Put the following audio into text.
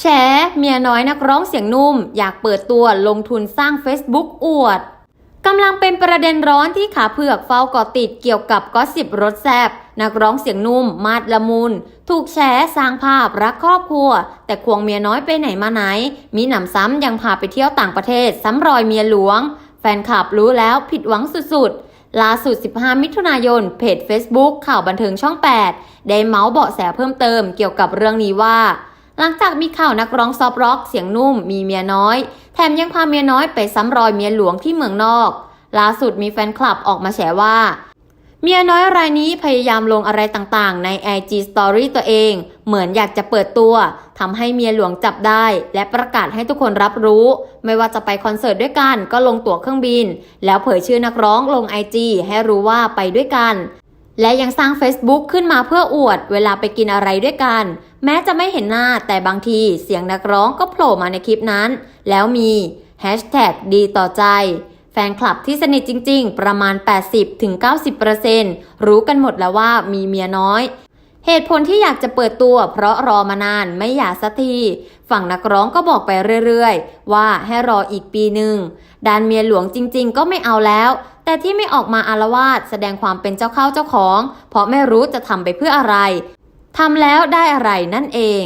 แฉเมียน้อยนักร้องเสียงนุ่ม อยากเปิดตัวลงทุนสร้าง Facebook อวดกำลังเป็นประเด็นร้อนที่ขาเผือกเฝ้าเกาะติดเกี่ยวกับก็สิบรถแซบนักร้องเสียงนุ่ม มาดละมุน ถูกแฉสร้างภาพรักครอบครัว แต่ควงเมียน้อยไปไหนมาไหน มีหนำซ้ำยังพาไปเที่ยวต่างประเทศซ้ำรอยเมียหลวง แฟนคลับรู้แล้วผิดหวังสุดๆล่าสุด 15 มิถุนายน เพจ Facebook ข่าวบันเทิงช่อง 8 ได้เมาส์เบาะแสเพิ่มเติมเกี่ยวกับเรื่องนี้ว่า หลังจากมีข่าวนักร้องซอฟต์ร็อกเสียงนุ่มมีเมียน้อย แถมยังพาเมียน้อยไปซ้ำรอยเมียหลวงที่เมืองนอก ล่าสุดมีแฟนคลับออกมาแฉว่า เมียน้อยรายนี้พยายามลงอะไรต่างๆ ใน IG Story ตัวเอง เหมือนอยากจะเปิดตัวทำให้เมียหลวงจับได้ และประกาศให้ทุกคนรับรู้ ไม่ว่าจะไปคอนเสิร์ตด้วยกันก็ลงตั๋วเครื่องบิน แล้วเผยชื่อนักร้องลง IG ให้รู้ว่าไปด้วยกัน และยังสร้าง Facebook ขึ้นมาเพื่ออวดเวลาไปกินอะไรด้วยกัน แม้จะไม่เห็นหน้าแต่บางทีเสียงนักร้องก็โผล่มาในคลิปนั้น แล้วมี Hashtag ดีต่อใจ แฟนคลับที่สนิทจริง ๆ ประมาณ 80-90%รู้กันหมดแล้วว่ามีเมียน้อย เหตุผลที่อยากจะเปิดตัวเพราะรอมานานไม่อยากสักที ฝั่งนักร้องก็บอกไปเรื่อย ๆ ว่าให้รออีกปีหนึ่งดานเมียหลวงจริง ๆ ก็ไม่เอาแล้ว แต่ที่ไม่ออกมาอารวาสแสดงความเป็นเจ้าเข้าเจ้าของ เพราะไม่รู้จะทำไปเพื่ออะไรทำแล้วได้อะไรนั่นเอง